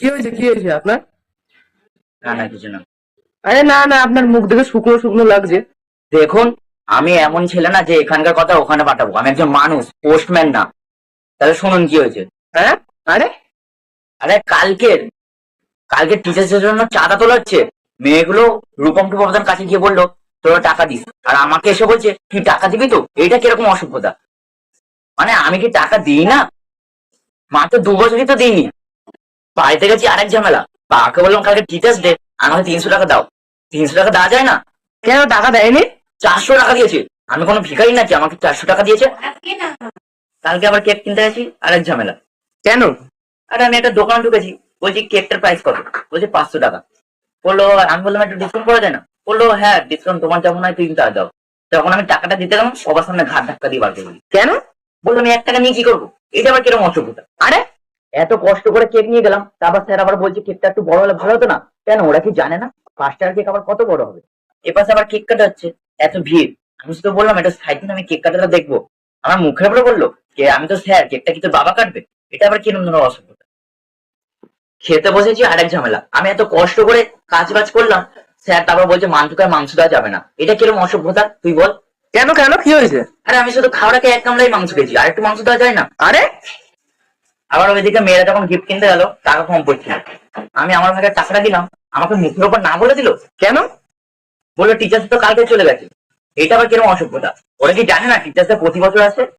কি হয়েছে কি হয়েছে আপনার? না না কিছু না। আরে না না আপনার মুখ দেখে শুকনো শুকনো লাগছে। দেখুন আমি এমন ছেলে না যে এখানকার কথা ওখানে পাঠাবো। আমি একজন মানুষ পোস্টম্যান না। তাহলে শুনুন কি হয়েছে। হ্যাঁ? আরে? আরে কালকের কালকে টিচার্সের জন্য চাঁদা তোলা হচ্ছে মেয়েগুলো রূপম টুপমদার কাছে গিয়ে বলল তোরা টাকা দিস। আর আমাকে এসে বলছে তুই টাকা দিবি তো? এটা কীরকম অসভ্যতা? মানে আমি কি টাকা দিই না? মাত্র দু বছরই তো দিইনি। বাড়িতে গেছি আরেক ঝামেলা। বাবাকে বললাম কালকে টিচার্স ডে আমাকে তিনশো টাকা দাও। তিনশো টাকা দেওয়া যায় না। কেন টাকা দেয়নি? চারশো টাকা দিয়েছে। আমি কোনো ভিখারি নাকি? আমাকে চারশো টাকা দিয়েছে। কালকে আবার কেক কিনতে গেছি আরেক ঝামেলা। কেন? আরে আমি একটা দোকান ঢুকেছি বলছি কেকটার প্রাইস কত? বলছে পাঁচশো টাকা। বলল আমি বললাম একটু ডিসকাউন্ট করা যায় না? বলল হ্যাঁ ডিসকাউন্ট তোমার যেমন হয় তুই তা দাও। তখন আমি টাকাটা দিতে গেলাম সবার সামনে ঘাট ধাক্কা দিয়ে বার করে দিই। কেন? বলল আমি এক টাকা নিয়ে কি করব? এটা আবার কীরকম অসভ্যতা? আরে এত কষ্ট করে কেক নিয়ে গেলাম তারপর স্যার আবার বলছে কেকটা একটু বড় হলে ভালো হতো না। কেন? ওরা কি জানে না? পাঁচ টাকার কেক আবার কত বড় হবে? এপাশে আবার কেক কাটা হচ্ছে এত ভিড়। আমি শুধু বললাম এটা সাইড আমি কেক কাটাটা দেখব। আমার মুখের উপরে বলল যে আমি তো স্যার কেকটা কি তোর বাবা কাটবে? এটা আবার কীরকম ধরনের অসভ্যতা? খেতে বসেছি আরেক ঝামেলা। আমি এত কষ্ট করে কাজ বাজ করলাম স্যার তারপর বলছে মাংসকে মাংস দেওয়া যাবে না। এটা কীরকম অসভ্যতা? তুই বল। কেন কেন? কি হয়েছে? আরে আমি শুধু খাওয়াটাকে এক কামড়াই মাংস খেয়েছি আর একটু মাংস দেওয়া যায় না। আরে? আবার ওইদিকে মেয়েরা যখন গিফট কিনতে গেল টাকা কম পড়ছে। আমি আমার ভাগে টাকাটা দিলাম, আমাকে মুখের উপর না বলে দিল? কেন? বলল টিচার তো কালকে চলে গেছে। এটা আবার কীরকম অসভ্যতা? ওরা কি জানে না টিচার প্রতি বছর আসে?